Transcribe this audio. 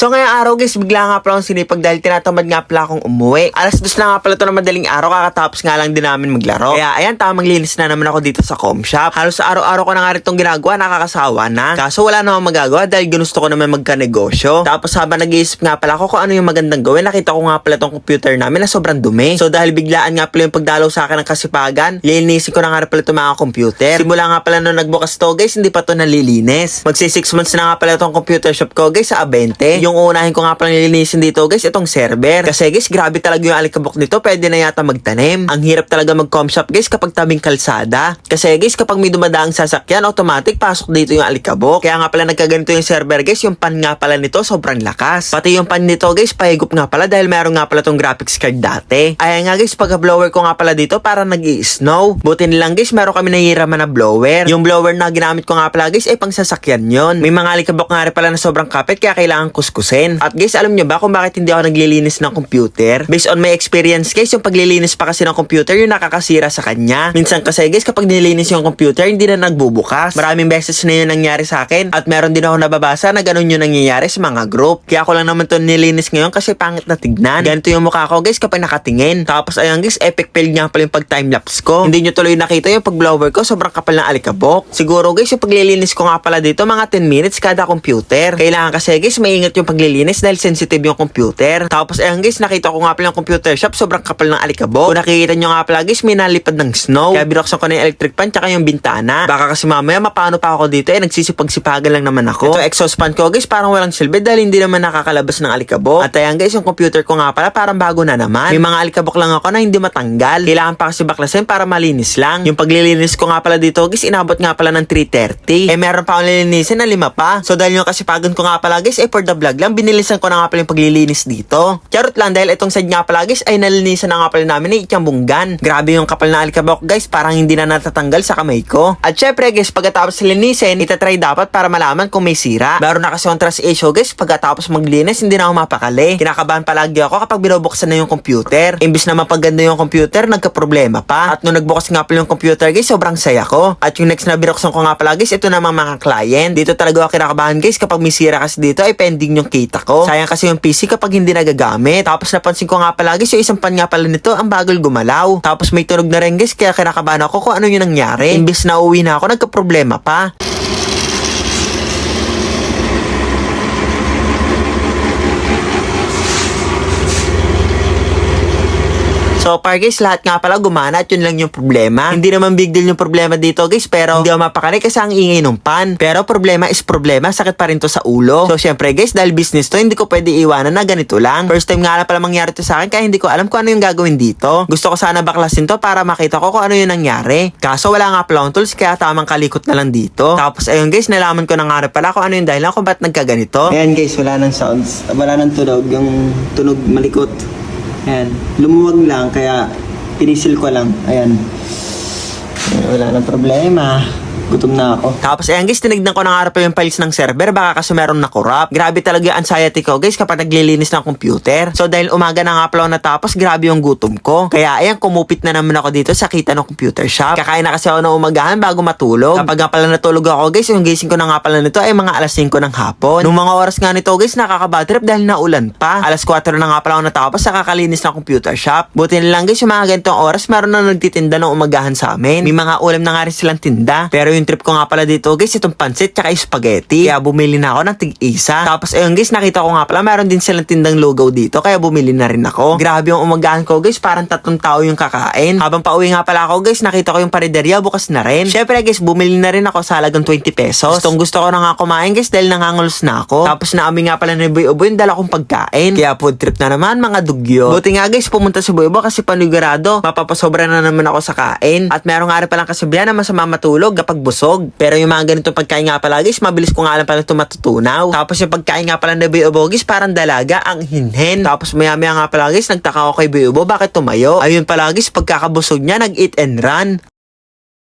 So ngayong araw guys, bigla nga pala akong sinipag dahil tinatamad nga pala akong umuwi. Alas dos na nga pala ito na madaling araw, kakatapos nga lang din namin maglaro. Kaya ayan, tamang linis na naman ako dito sa com shop. Halos araw-araw ko na nga rin itong ginagawa, nakakasawa na. Kaso wala namang magagawa dahil ginusto ko naman magka-negosyo. Tapos habang nag-iisip nga pala ako kung ano yung magandang gawin, nakita ko nga pala itong computer namin na sobrang dumi. So dahil biglaan nga pala yung pagdalaw sa akin ng kasipagan, lilinisin ko na nga pala itong mga computer. Simula nga pala nung nagbukas to guys, hindi pa to nalilinis. Magsi 6 months na nga pala itong computer shop ko guys sa Abente. Yung unahin ko nga pala nilinisin dito guys, itong server. Kasi guys, grabe talaga yung alikabok nito, pwede na yata magtanim. Ang hirap talaga mag-com shop guys kapag tabing kalsada. Kasi guys, kapag may dumadaang sasakyan, automatic pasok dito yung alikabok. Kaya nga pala nagkaganito yung server guys, yung pan nga pala nito sobrang lakas. Pati yung pan nito guys, pahigop nga pala dahil meron nga pala tong graphics card dati. Ayan nga guys, pagka blower ko nga pala dito para nag snow Buti nilang guys, meron kami nahihiraman na blower. Yung blower na ginamit ko nga pala guys, ay pang sasakyan yon. May mga alikabok nga rin pala na sobrang kapit kaya kailangan kuskusin. At guys, alam nyo ba kung bakit hindi ako naglilinis ng computer? Based on my experience guys, yung paglilinis pa kasi ng computer, yung nakakasira sa kanya. Minsan kasi guys, kapag nilinis yung computer, hindi na nagbubukas. Maraming beses na yun nangyari sa akin. At meron din ako nababasa na ganun yung nangyayari sa mga group. Kaya ako lang naman to nilinis ngayon kasi pangit na tignan. Ganito yung mukha ko guys kapag nakatingin. Tapos ayan guys, epic fail nga pala yung pag timelapse ko. Hindi nyo tuloy nakita yung pag blower ko, sobrang kapal ng alikabok. Siguro guys, yung paglilinis ko nga pala dito, mga 10 minutes kada computer. Kailangan kasi guys, maingat yung paglilinis dahil sensitive yung computer. Tapos ayan guys, nakita ko nga pala yung computer shop, sobrang kapal ng alikabok. Kung nakikita nyo nga pala guys, may nalipad ng snow. Kaya binuksan ko na yung electric fan tsaka yung bintana. Baka kasi mamaya mapano pa ako dito eh, nagsisipag-sipagan lang naman ako. Ito exhaust fan ko guys, parang walang silbi dahil hindi naman nakakalabas ng alikabok. At ayan guys, yung computer ko nga pala parang bago na naman. May mga alikabok lang ako na hindi matanggal. Kailangan pa kasi baklasin para malinis lang. Yung paglilinis ko nga pala dito guys, inabot nga pala ng 3.30. Eh meron pa akong lilinisin na lima pa. So dahil yung kasipagan ko nga pala guys, eh for the vlog lang, binilisan ko na nga pala yung paglilinis dito. Charot lang dahil itong side nga pala guys, ay nalinisan na nga pala namin ni Ityambunggan. Grabe yung kapal na alikabok guys, parang hindi na natatanggal sa kamay ko. At syempre guys, pagkatapos linisin, itatry dapat para malaman kung may sira. Meron na kasi yung trust issue guys, pagkatapos maglinis, hindi na ako mapakali. Kinakabahan palagi ako kapag binubuksan na yung computer. Imbis na mapaganda yung computer, nagka-problema pa. At nung nagbukas nga pala yung computer guys, sobrang saya ko. At yung next na binuksan ko nga pala guys, ito namang mga client. Dito talaga ako kinakabahan guys kapag may sira kasi dito ay pending yung kita ko. Sayang kasi yung PC kapag hindi nagagamit. Tapos napansin ko nga pala guys, yung isang pan nga pala nito, ang bagal gumalaw. Tapos may tunog na rin guys, kaya kinakabahan ako kung ano yung nangyari. Imbis na uwi na ako, nagka-problema pa. So far guys, lahat nga pala gumana at yun lang yung problema. Hindi naman big deal yung problema dito guys, pero hindi ako mapakali kasi ang ingay ng pan. Pero problema is problema, sakit pa rin to sa ulo. So syempre guys, dahil business to, hindi ko pwede iwanan na ganito lang. First time nga lang pala mangyari to sa akin kaya hindi ko alam kung ano yung gagawin dito. Gusto ko sana baklasin to para makita ko kung ano yung nangyari. Kaso wala nga pala tools kaya tamang kalikot na lang dito. Tapos ayun guys, nalaman ko na nga rin pala kung ano yung dahilan kung ba't nagkaganito. Ayan guys, wala nang sounds. Wala nang tunog. Yung tunog malikot. Ayan. Lumuwag lang, kaya pinisil ko lang. Ayan. Wala nang problema. Gutom na ako. Tapos ayan guys, tinignan ko na nga rin pa yung files ng server baka kasi meron na corrupt. Grabe talaga yung anxiety ko guys kapag naglilinis ng computer. So dahil umaga na nga pala natapos, grabe yung gutom ko. Kaya ayan, kumupit na naman ako dito sa kita ng computer shop. Kakain na kasi ako ng umagahan bago matulog. Kapag nga pala natulog ako guys, yung gising ko na nga pala nito ay mga alas 5 ng hapon. Nung mga oras nga nito guys, nakaka-bad trip dahil naulan pa. Alas 4 na nga pala ako natapos sa kakalinis ng computer shop. Buti na lang guys, yung mga ganitong oras, meron na nagtitinda ng umagahan sa amin. May mga ulam na nga rin silang tinda. Pero yung trip ko nga pala dito guys, itong pansit tsaka spaghetti. Kaya bumili na ako ng tig-isa. Tapos ayun guys, nakita ko nga pala meron din silang tindang logo dito. Kaya bumili na rin ako. Grabe yung umagahan ko guys, parang tatlong tao yung kakain. Habang pauwi nga pala ako guys, nakita ko yung pariderya bukas na rin. Syempre guys, bumili na rin ako sa halagang 20 pesos. Gustong gusto ko na nga kumain guys dahil nangangulos na ako. Tapos naamin nga pala ni Boy Ubo yung dala kong pagkain. Kaya food trip na naman mga dugyo. Buti nga guys, pumunta si Boy Ubo kasi panigurado. Mapapasobra na naman ako sa kain. At meron nga rin palang kasabihan na masama matulog kapag busog. Pero yung mga ganitong pagkain nga pala guys, mabilis ko nga lang pala ito matutunaw. Tapos yung pagkain nga pala ni Boy Ubo guys, parang dalaga ang hinhen. Tapos maya maya nga pala guys, nagtaka ako kay Boy Ubo bakit tumayo. Ayun pala guys, pagkakabusog niya, nag-eat and run.